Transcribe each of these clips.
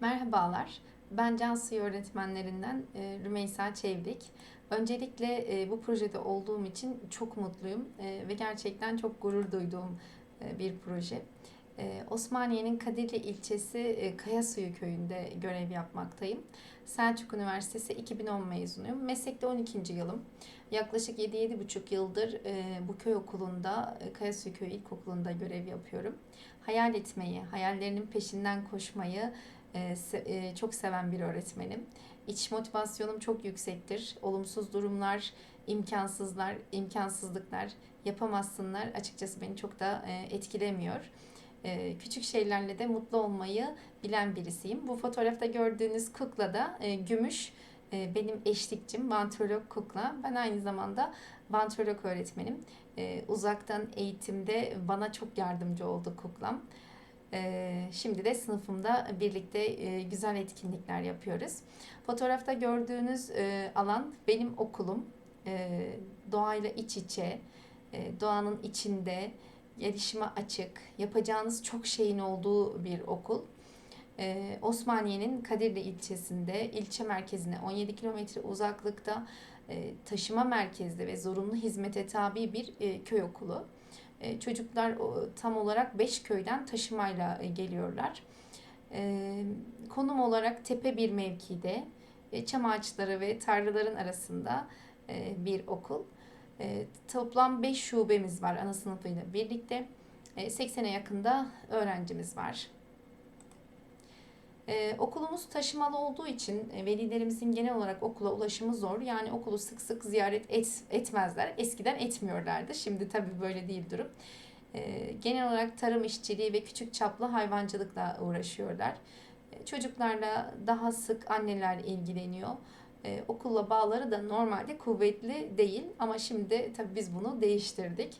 Merhabalar, ben Cansu'yu öğretmenlerinden e, Rümeysa Çevrik. Öncelikle e, bu projede olduğum için çok mutluyum e, ve gerçekten çok gurur duyduğum bir proje. Osmaniye'nin Kadirli ilçesi Kayasuyu köyünde görev yapmaktayım. Selçuk Üniversitesi 2010 mezunuyum. Meslekte 12. yılım. Yaklaşık 7-7,5 yıldır bu köy okulunda, Kayasuyu Köyü İlkokulu'nda görev yapıyorum. Hayal etmeyi, hayallerinin peşinden koşmayı, e, se- e, çok seven bir öğretmenim. İç motivasyonum çok yüksektir. Olumsuz durumlar, imkansızlar, imkansızlıklar, yapamazsınlar açıkçası beni çok da e, etkilemiyor. E, Küçük şeylerle de mutlu olmayı bilen birisiyim. Bu fotoğrafta gördüğünüz kukla da e, gümüş benim eşlikçim, vantrolog kukla. Ben aynı zamanda vantrolog öğretmenim. Uzaktan eğitimde bana çok yardımcı oldu kuklam. Ee, Şimdi de sınıfımda birlikte e, güzel etkinlikler yapıyoruz. Fotoğrafta gördüğünüz e, alan benim okulum. Ee, Doğayla iç içe, e, doğanın içinde, gelişime açık, yapacağınız çok şeyin olduğu bir okul. Osmaniye'nin Kadirli ilçesinde, ilçe merkezine 17 kilometre uzaklıkta e, taşıma merkezli ve zorunlu hizmete tabi bir e, köy okulu. E, Çocuklar tam olarak 5 köyden taşımayla e, geliyorlar. E, Konum olarak tepe bir mevkide, e, çam ağaçları ve tarlaların arasında bir okul. Toplam 5 şubemiz var ana sınıfıyla birlikte. E, 80'e yakında öğrencimiz var. Ee, okulumuz taşımalı olduğu için e, velilerimizin genel olarak okula ulaşımı zor. Yani okulu sık sık ziyaret et, etmezler. Eskiden etmiyorlardı. Şimdi tabii böyle değil durum. Ee, genel olarak tarım işçiliği ve küçük çaplı hayvancılıkla uğraşıyorlar. Ee, çocuklarla daha sık anneler ilgileniyor. Ee, okulla bağları da normalde kuvvetli değil ama şimdi tabii biz bunu değiştirdik.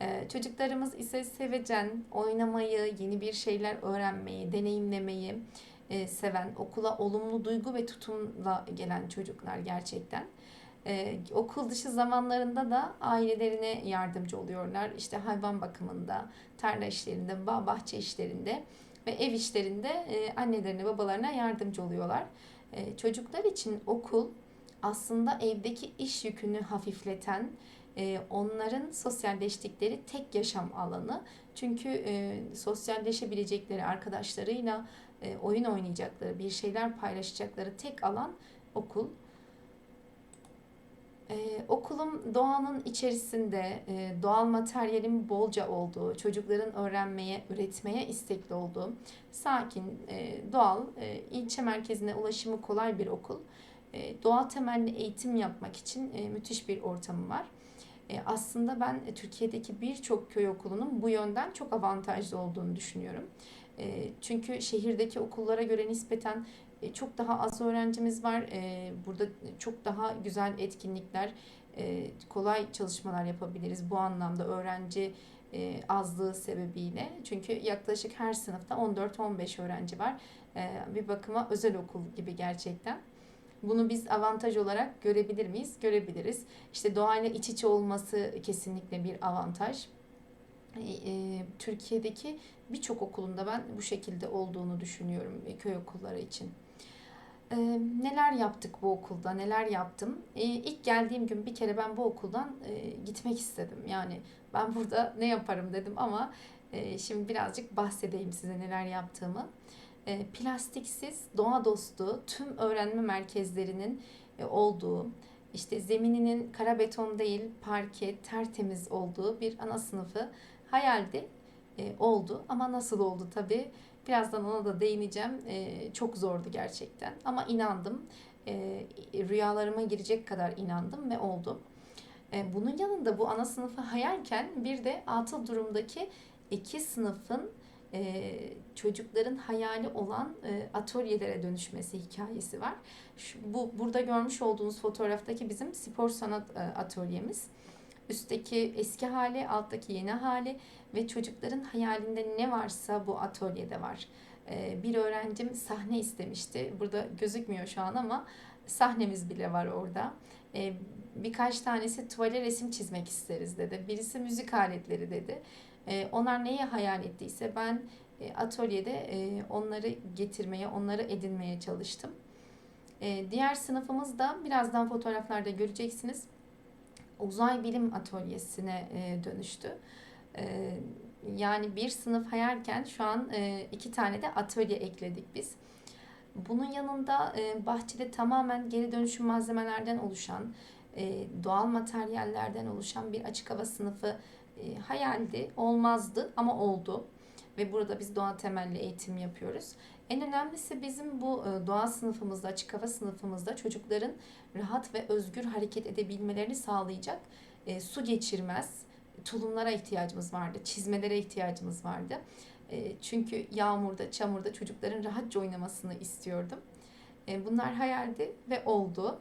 Ee, çocuklarımız ise sevecen, oynamayı, yeni bir şeyler öğrenmeyi, deneyimlemeyi e, seven, okula olumlu duygu ve tutumla gelen çocuklar gerçekten. Ee, okul dışı zamanlarında da ailelerine yardımcı oluyorlar. İşte hayvan bakımında, tarla işlerinde, bahçe işlerinde ve ev işlerinde e, annelerine, babalarına yardımcı oluyorlar. E, çocuklar için okul aslında evdeki iş yükünü hafifleten, e, onların sosyalleştikleri tek yaşam alanı. Çünkü e, sosyalleşebilecekleri arkadaşlarıyla e, oyun oynayacakları, bir şeyler paylaşacakları tek alan okul. Ee, okulum doğanın içerisinde e, doğal materyalin bolca olduğu, çocukların öğrenmeye, üretmeye istekli olduğu, sakin, e, doğal, e, ilçe merkezine ulaşımı kolay bir okul. E, doğa temelli eğitim yapmak için e, müthiş bir ortamı var. E, aslında ben e, Türkiye'deki birçok köy okulunun bu yönden çok avantajlı olduğunu düşünüyorum. E, çünkü şehirdeki okullara göre nispeten çok daha az öğrencimiz var. Burada çok daha güzel etkinlikler, kolay çalışmalar yapabiliriz bu anlamda öğrenci azlığı sebebiyle. Çünkü yaklaşık her sınıfta 14-15 öğrenci var. Bir bakıma özel okul gibi gerçekten. Bunu biz avantaj olarak görebilir miyiz? Görebiliriz. İşte doğayla iç içe olması kesinlikle bir avantaj. E, e, Türkiye'deki birçok okulunda ben bu şekilde olduğunu düşünüyorum e, köy okulları için. Neler yaptık bu okulda, neler yaptım? E, ilk geldiğim gün bir kere ben bu okuldan gitmek istedim. Yani ben burada ne yaparım dedim ama şimdi birazcık bahsedeyim size neler yaptığımı. E, plastiksiz, doğa dostu tüm öğrenme merkezlerinin e, olduğu, işte zemininin kara beton değil, parke, tertemiz olduğu bir ana sınıfı hayaldi, e, oldu. Ama nasıl oldu tabii? Birazdan ona da değineceğim. Çok zordu gerçekten. Ama inandım. Rüyalarıma girecek kadar inandım ve oldu. Bunun yanında bu ana sınıfı hayalken bir de atıl durumdaki iki sınıfın e, çocukların hayali olan e, atölyelere dönüşmesi hikayesi var. Şu, bu burada görmüş olduğunuz fotoğraftaki bizim spor sanat e, atölyemiz. Üstteki eski hali, alttaki yeni hali ve çocukların hayalinde ne varsa bu atölyede var. E, bir öğrencim sahne istemişti. Burada gözükmüyor şu an ama sahnemiz bile var orada. E, birkaç tanesi tuvale resim çizmek isteriz dedi. Birisi müzik aletleri dedi. E, onlar neyi hayal ettiyse ben e, atölyede e, onları getirmeye, onları edinmeye çalıştım. E, diğer sınıfımız da birazdan fotoğraflarda göreceksiniz. Uzay Bilim Atölyesi'ne dönüştü. Yani bir sınıf hayalken şu an iki tane de atölye ekledik biz. Bunun yanında bahçede tamamen geri dönüşüm malzemelerden oluşan, doğal materyallerden oluşan bir açık hava sınıfı e, hayaldi, olmazdı ama oldu. Ve burada biz doğa temelli eğitim yapıyoruz. En önemlisi bizim bu e, doğa sınıfımızda, açık hava sınıfımızda çocukların rahat ve özgür hareket edebilmelerini sağlayacak e, su geçirmez tulumlara ihtiyacımız vardı, çizmelere ihtiyacımız vardı. Çünkü yağmurda, çamurda çocukların rahatça oynamasını istiyordum. Bunlar hayaldi ve oldu.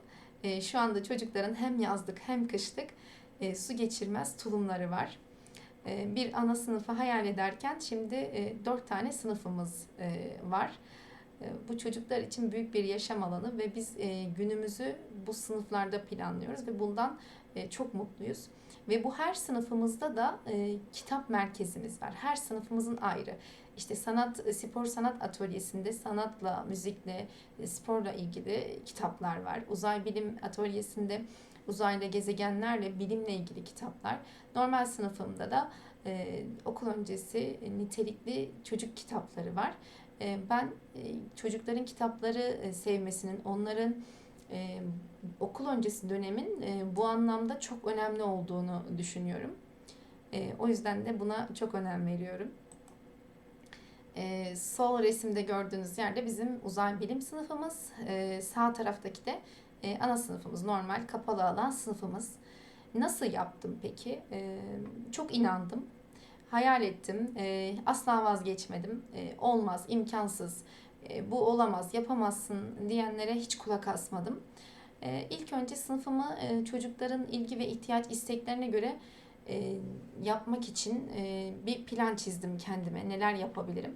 Şu anda çocukların hem yazlık hem kışlık su geçirmez tulumları var. E, bir ana sınıfı hayal ederken şimdi e, dört tane sınıfımız e, var. E, bu çocuklar için büyük bir yaşam alanı ve biz günümüzü bu sınıflarda planlıyoruz ve bundan çok mutluyuz. Ve bu her sınıfımızda da kitap merkezimiz var. Her sınıfımızın ayrı. İşte sanat, e, spor sanat atölyesinde sanatla, müzikle, e, sporla ilgili kitaplar var. Uzay bilim atölyesinde uzayda gezegenlerle, bilimle ilgili kitaplar. Normal sınıfımda da e, okul öncesi nitelikli çocuk kitapları var. E, ben e, çocukların kitapları e, sevmesinin, onların e, okul öncesi dönemin e, bu anlamda çok önemli olduğunu düşünüyorum. E, o yüzden de buna çok önem veriyorum. E, sol resimde gördüğünüz yerde bizim uzay bilim sınıfımız. E, sağ taraftaki de e, ana sınıfımız, normal kapalı alan sınıfımız. Nasıl yaptım peki? E, çok inandım. Hayal ettim. E, asla vazgeçmedim. E, olmaz, imkansız, e, bu olamaz, yapamazsın diyenlere hiç kulak asmadım. E, ilk önce sınıfımı e, çocukların ilgi ve ihtiyaç isteklerine göre e, yapmak için e, bir plan çizdim kendime. Neler yapabilirim?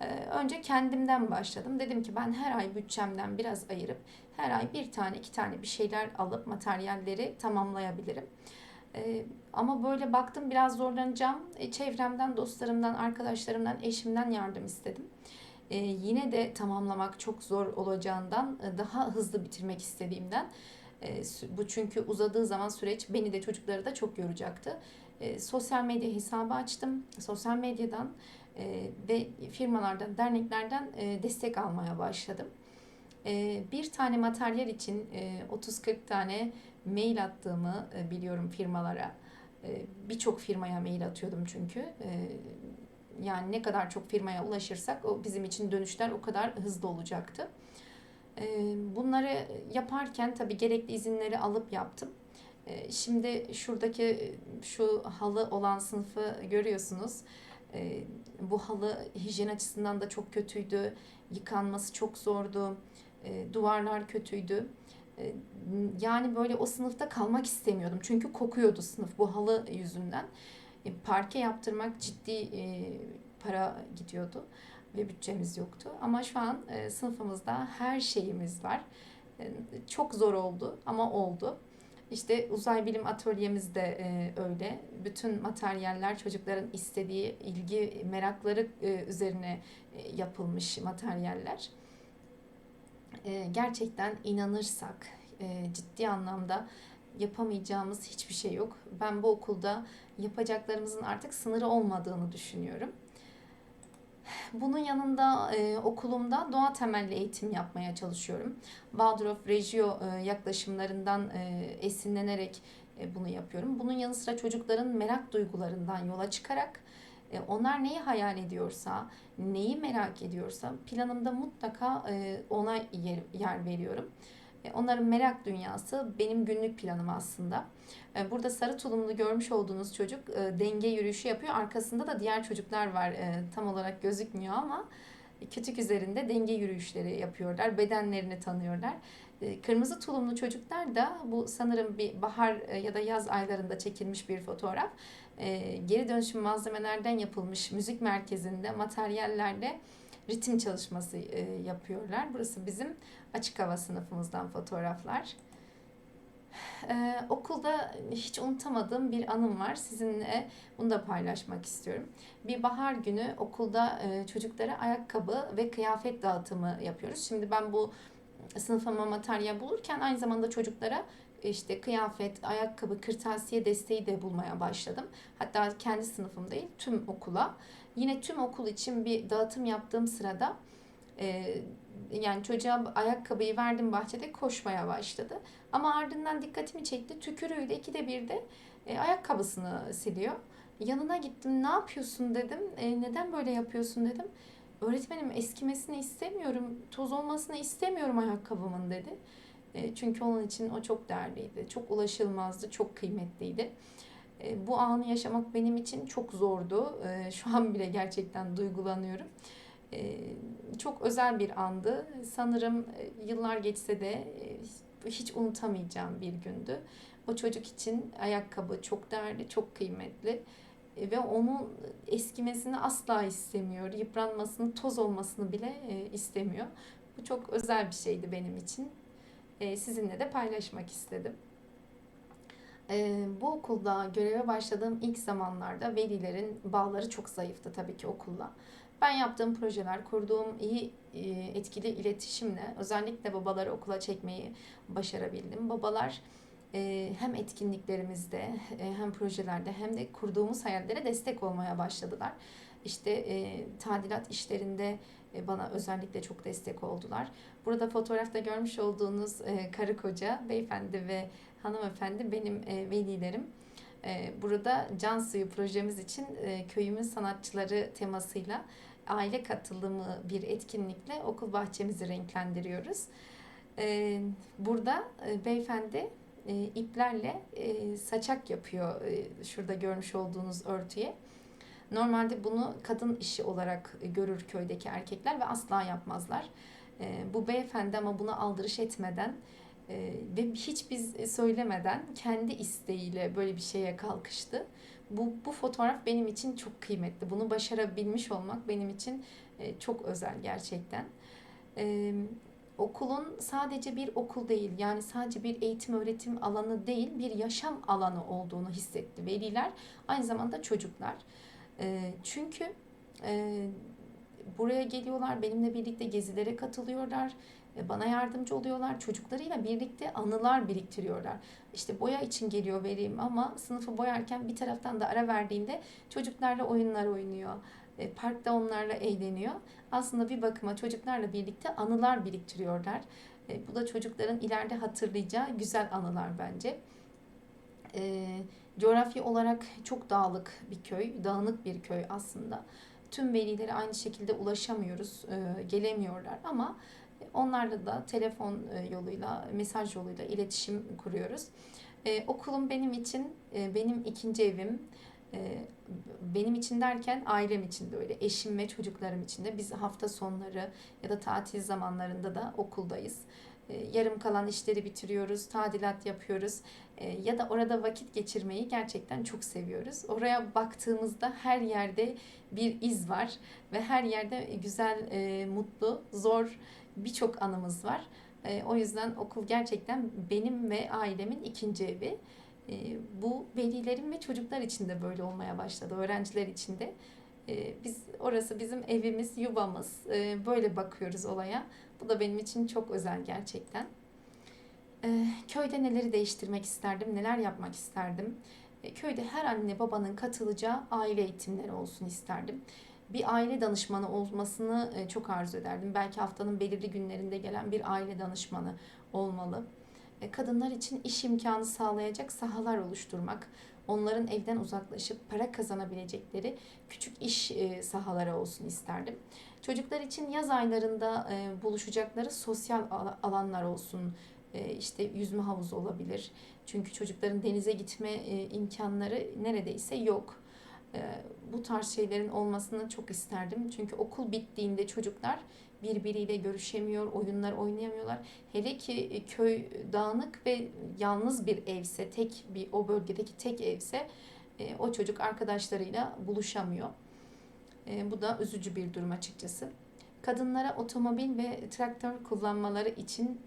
E, önce kendimden başladım. Dedim ki ben her ay bütçemden biraz ayırıp her ay bir tane iki tane bir şeyler alıp materyalleri tamamlayabilirim. E, ama böyle baktım biraz zorlanacağım. E, çevremden, dostlarımdan, arkadaşlarımdan, eşimden yardım istedim. E, yine de tamamlamak çok zor olacağından e, daha hızlı bitirmek istediğimden e, bu çünkü uzadığı zaman süreç beni de çocukları da çok yoracaktı. E, sosyal medya hesabı açtım. Sosyal medyadan e, ve firmalardan, derneklerden destek almaya başladım. Bir tane materyal için e, 30-40 tane mail attığımı biliyorum firmalara. Birçok firmaya mail atıyordum çünkü. Yani ne kadar çok firmaya ulaşırsak o bizim için dönüşler o kadar hızlı olacaktı. Bunları yaparken tabii gerekli izinleri alıp yaptım. Şimdi şuradaki şu halı olan sınıfı görüyorsunuz. Bu halı hijyen açısından da çok kötüydü. Yıkanması çok zordu. Duvarlar kötüydü. Yani böyle o sınıfta kalmak istemiyordum. Çünkü kokuyordu sınıf bu halı yüzünden. Parke yaptırmak ciddi para gidiyordu ve bütçemiz yoktu. Ama şu an e, sınıfımızda her şeyimiz var. E, çok zor oldu ama oldu. İşte uzay bilim atölyemiz de e, öyle. Bütün materyaller çocukların istediği ilgi, merakları e, üzerine e, yapılmış materyaller. E, gerçekten inanırsak e, ciddi anlamda yapamayacağımız hiçbir şey yok. Ben bu okulda yapacaklarımızın artık sınırı olmadığını düşünüyorum. Bunun yanında e, okulumda doğa temelli eğitim yapmaya çalışıyorum. Waldorf Reggio e, yaklaşımlarından e, esinlenerek e, bunu yapıyorum. Bunun yanı sıra çocukların merak duygularından yola çıkarak e, onlar neyi hayal ediyorsa, neyi merak ediyorsa planımda mutlaka e, ona yer, yer veriyorum. E, onların merak dünyası benim günlük planım aslında. E, burada sarı tulumlu görmüş olduğunuz çocuk e, denge yürüyüşü yapıyor. Arkasında da diğer çocuklar var. Tam olarak gözükmüyor ama kütük üzerinde denge yürüyüşleri yapıyorlar. Bedenlerini tanıyorlar. Kırmızı tulumlu çocuklar da bu sanırım bir bahar ya da yaz aylarında çekilmiş bir fotoğraf. Geri dönüşüm malzemelerden yapılmış müzik merkezinde materyallerle ritim çalışması yapıyorlar. Burası bizim açık hava sınıfımızdan fotoğraflar. Ee, okulda hiç unutamadığım bir anım var. Sizinle bunu da paylaşmak istiyorum. Bir bahar günü okulda e, çocuklara ayakkabı ve kıyafet dağıtımı yapıyoruz. Şimdi ben bu sınıfıma materyal bulurken aynı zamanda çocuklara işte kıyafet, ayakkabı, kırtasiye desteği de bulmaya başladım. Hatta kendi sınıfım değil, tüm okula. Yine tüm okul için bir dağıtım yaptığım sırada e, yani çocuğa ayakkabıyı verdim bahçede koşmaya başladı. Ama ardından dikkatimi çekti. Tükürüğüyle ikide bir de e, ayakkabısını siliyor. Yanına gittim. Ne yapıyorsun dedim. E, neden böyle yapıyorsun dedim. Öğretmenim eskimesini istemiyorum. Toz olmasını istemiyorum ayakkabımın dedi. E, çünkü onun için o çok değerliydi. Çok ulaşılmazdı. Çok kıymetliydi. E, bu anı yaşamak benim için çok zordu. E, şu an bile gerçekten duygulanıyorum. E, çok özel bir andı. Sanırım e, yıllar geçse de e, hiç unutamayacağım bir gündü. O çocuk için ayakkabı çok değerli, çok kıymetli E, ve onun eskimesini asla istemiyor. Yıpranmasını, toz olmasını bile istemiyor. Bu çok özel bir şeydi benim için. Sizinle de paylaşmak istedim. E, Bu okulda göreve başladığım ilk zamanlarda velilerin bağları çok zayıftı tabii ki okulla. Ben yaptığım projeler, kurduğum iyi e, etkili iletişimle özellikle babaları okula çekmeyi başarabildim. Babalar e, hem etkinliklerimizde e, hem projelerde hem de kurduğumuz hayallere destek olmaya başladılar. İşte e, tadilat işlerinde bana özellikle çok destek oldular. Burada fotoğrafta görmüş olduğunuz e, karı koca, beyefendi ve hanımefendi benim e, velilerim. E, Burada Can Suyu projemiz için e, köyümün sanatçıları temasıyla aile katılımı bir etkinlikle okul bahçemizi renklendiriyoruz. E, Burada e, beyefendi e, iplerle e, saçak yapıyor e, şurada görmüş olduğunuz örtüye. Normalde bunu kadın işi olarak görür köydeki erkekler ve asla yapmazlar. E, Bu beyefendi ama buna aldırış etmeden e, ve hiç biz söylemeden kendi isteğiyle böyle bir şeye kalkıştı. Bu, bu fotoğraf benim için çok kıymetli. Bunu başarabilmiş olmak benim için e, çok özel gerçekten. E, okulun sadece bir okul değil, yani sadece bir eğitim öğretim alanı değil, bir yaşam alanı olduğunu hissetti veliler, aynı zamanda çocuklar. E, çünkü e, buraya geliyorlar, benimle birlikte gezilere katılıyorlar, e, bana yardımcı oluyorlar. Çocuklarıyla birlikte anılar biriktiriyorlar. İşte boya için geliyor vereyim ama sınıfı boyarken bir taraftan da ara verdiğinde çocuklarla oyunlar oynuyor. E, Parkta onlarla eğleniyor. Aslında bir bakıma çocuklarla birlikte anılar biriktiriyorlar. E, Bu da çocukların ileride hatırlayacağı güzel anılar bence. E, coğrafya olarak çok dağlık bir köy, dağınık bir köy aslında. Tüm velilere aynı şekilde ulaşamıyoruz, e, gelemiyorlar ama onlarla da telefon e, yoluyla, mesaj yoluyla iletişim kuruyoruz. E, okulum benim için benim ikinci evim. E, benim için derken ailem için de öyle, eşim ve çocuklarım için de. Biz hafta sonları ya da tatil zamanlarında da okuldayız. E, yarım kalan işleri bitiriyoruz, tadilat yapıyoruz E, ya da orada vakit geçirmeyi gerçekten çok seviyoruz. Oraya baktığımızda her yerde bir iz var ve her yerde güzel, e, mutlu, zor birçok anımız var. O yüzden okul gerçekten benim ve ailemin ikinci evi. E, bu velilerim ve çocuklar için de böyle olmaya başladı, öğrenciler için de. E, biz orası bizim evimiz, yuvamız. E, böyle bakıyoruz olaya. Bu da benim için çok özel gerçekten. E, köyde neleri değiştirmek isterdim, neler yapmak isterdim. E, köyde her anne babanın katılacağı aile eğitimleri olsun isterdim. Bir aile danışmanı olmasını çok arzu ederdim. Belki haftanın belirli günlerinde gelen bir aile danışmanı olmalı. E, Kadınlar için iş imkanı sağlayacak sahalar oluşturmak, onların evden uzaklaşıp para kazanabilecekleri küçük iş e, sahaları olsun isterdim. Çocuklar için yaz aylarında e, buluşacakları sosyal ala- alanlar olsun. İşte yüzme havuzu olabilir. Çünkü çocukların denize gitme imkanları neredeyse yok. Bu tarz şeylerin olmasını çok isterdim. Çünkü okul bittiğinde çocuklar birbiriyle görüşemiyor, oyunlar oynayamıyorlar. Hele ki e, köy dağınık ve yalnız bir evse, tek bir o bölgedeki tek evse e, o çocuk arkadaşlarıyla buluşamıyor. E, bu da üzücü bir durum açıkçası. Kadınlara otomobil ve traktör kullanmaları için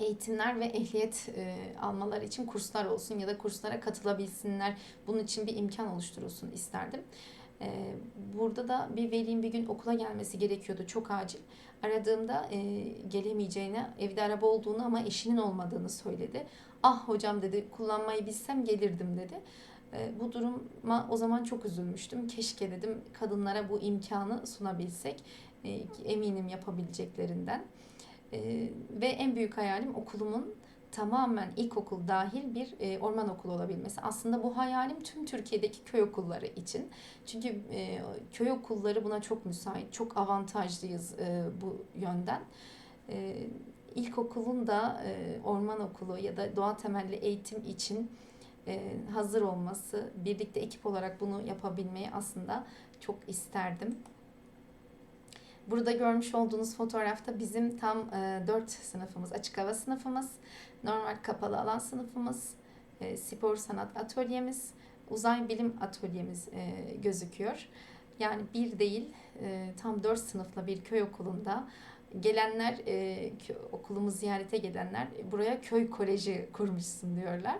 eğitimler ve ehliyet e, almaları için kurslar olsun ya da kurslara katılabilsinler. Bunun için bir imkan oluşturulsun isterdim. Burada da bir velinin bir gün okula gelmesi gerekiyordu çok acil. Aradığımda e, gelemeyeceğini, evde araba olduğunu ama eşinin olmadığını söyledi. Ah hocam dedi kullanmayı bilsem gelirdim dedi. E, bu duruma o zaman çok üzülmüştüm. Keşke dedim kadınlara bu imkanı sunabilsek. E, eminim yapabileceklerinden. E, ve en büyük hayalim okulumun tamamen ilkokul dahil bir e, orman okulu olabilmesi. Aslında bu hayalim tüm Türkiye'deki köy okulları için. Çünkü e, köy okulları buna çok müsait, çok avantajlıyız e, bu yönden. E, ilkokulun da e, orman okulu ya da doğa temelli eğitim için e, hazır olması, birlikte ekip olarak bunu yapabilmeyi aslında çok isterdim. Burada görmüş olduğunuz fotoğrafta bizim tam e, 4 sınıfımız, açık hava sınıfımız, normal kapalı alan sınıfımız, e, spor sanat atölyemiz, uzay bilim atölyemiz e, gözüküyor. Yani bir değil, e, tam 4 sınıfla bir köy okulunda gelenler, e, okulumu ziyarete gelenler buraya köy koleji kurmuşsun diyorlar.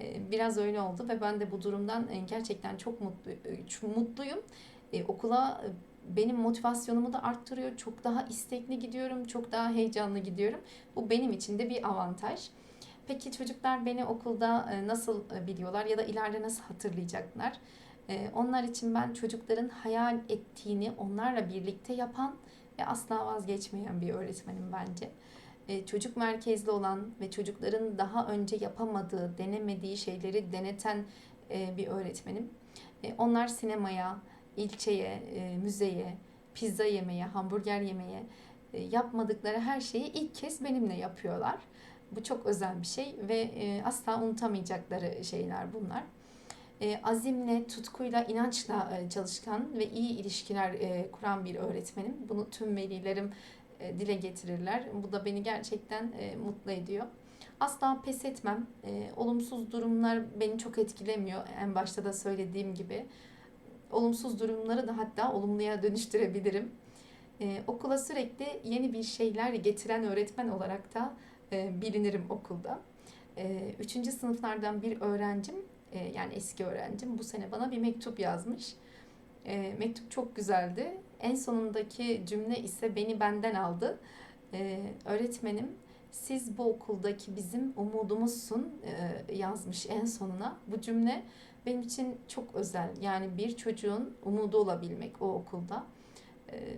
E, biraz öyle oldu ve ben de bu durumdan e, gerçekten çok mutlu, e, mutluyum. E, okula e, benim motivasyonumu da arttırıyor. Çok daha istekli gidiyorum, çok daha heyecanlı gidiyorum. Bu benim için de bir avantaj. Peki çocuklar beni okulda e, nasıl e, biliyorlar ya da ileride nasıl hatırlayacaklar? E, Onlar için ben çocukların hayal ettiğini onlarla birlikte yapan ve asla vazgeçmeyen bir öğretmenim bence. Çocuk merkezli olan ve çocukların daha önce yapamadığı, denemediği şeyleri deneten bir öğretmenim. Onlar sinemaya, ilçeye, e, müzeye, pizza yemeye, hamburger yemeye e, yapmadıkları her şeyi ilk kez benimle yapıyorlar. Bu çok özel bir şey ve e, asla unutamayacakları şeyler bunlar. Azimle, tutkuyla, inançla e, çalışkan ve iyi ilişkiler kuran bir öğretmenim. Bunu tüm velilerim dile getirirler. Bu da beni gerçekten mutlu ediyor. Asla pes etmem. Olumsuz durumlar beni çok etkilemiyor. En başta da söylediğim gibi olumsuz durumları da hatta olumluya dönüştürebilirim. Ee, okula sürekli yeni bir şeyler getiren öğretmen olarak da e, bilinirim okulda. Ee, üçüncü sınıflardan bir öğrencim, e, yani eski öğrencim bu sene bana bir mektup yazmış. Ee, mektup çok güzeldi. En sonundaki cümle ise beni benden aldı. Ee, öğretmenim, siz bu okuldaki bizim umudumuzsun e, yazmış en sonuna. Bu cümle benim için çok özel. Yani bir çocuğun umudu olabilmek o okulda. Ee,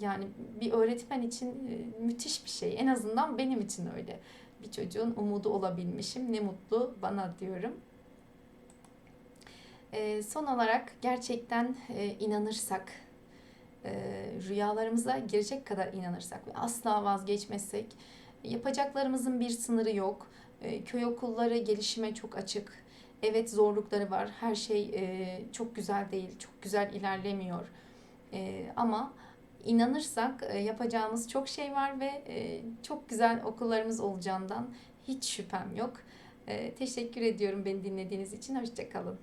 Yani bir öğretmen için e, müthiş bir şey. En azından benim için öyle. Bir çocuğun umudu olabilmişim. Ne mutlu bana diyorum. Ee, Son olarak gerçekten e, inanırsak, e, rüyalarımıza girecek kadar inanırsak ve asla vazgeçmezsek, yapacaklarımızın bir sınırı yok. Köy okulları gelişime çok açık. Evet zorlukları var. Her şey e, çok güzel değil, çok güzel ilerlemiyor. E, ama inanırsak e, yapacağımız çok şey var ve e, çok güzel okullarımız olacağından hiç şüphem yok. E, teşekkür ediyorum beni dinlediğiniz için. Hoşça kalın.